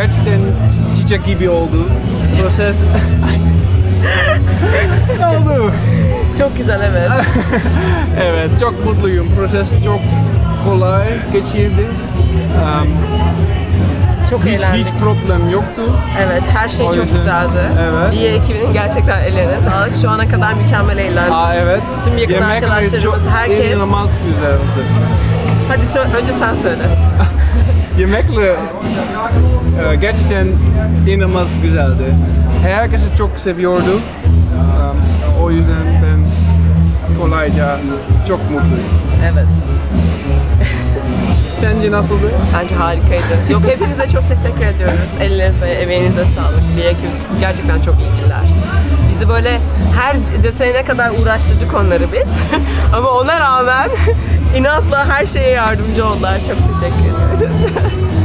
gerçekten çi- çiçek gibi oldu. Proses... oldu? Çok güzel evet. Evet, çok mutluyum. Proses çok kolay geçirdi. Um, Çok hiç, eğlendik. hiç problem yoktu. Evet her şey O çok yüzden- güzeldi. Evet. İyi ekibinin gerçekten ellerine sağlık. Şu ana kadar mükemmel eğlendik. Aa evet. Tüm yakın Yemekler arkadaşlarımız, çok herkes- inanılmaz güzeldi. Hadi sö- önce sen söyle. Yemekler e, gerçekten inanılmaz güzeldi. Herkesi çok seviyordu. Um, o yüzden ben kolayca çok mutluyum. Evet. Sence nasıldı? Bence harikaydı. Yok hepinize çok teşekkür ediyoruz. Ellerinize, emeğinize sağlık. Ekip gerçekten çok ilgililer. Bizi böyle her detayına kadar uğraştırdık onları biz. Ama ona rağmen inatla her şeye yardımcı oldular. Çok teşekkür ederiz.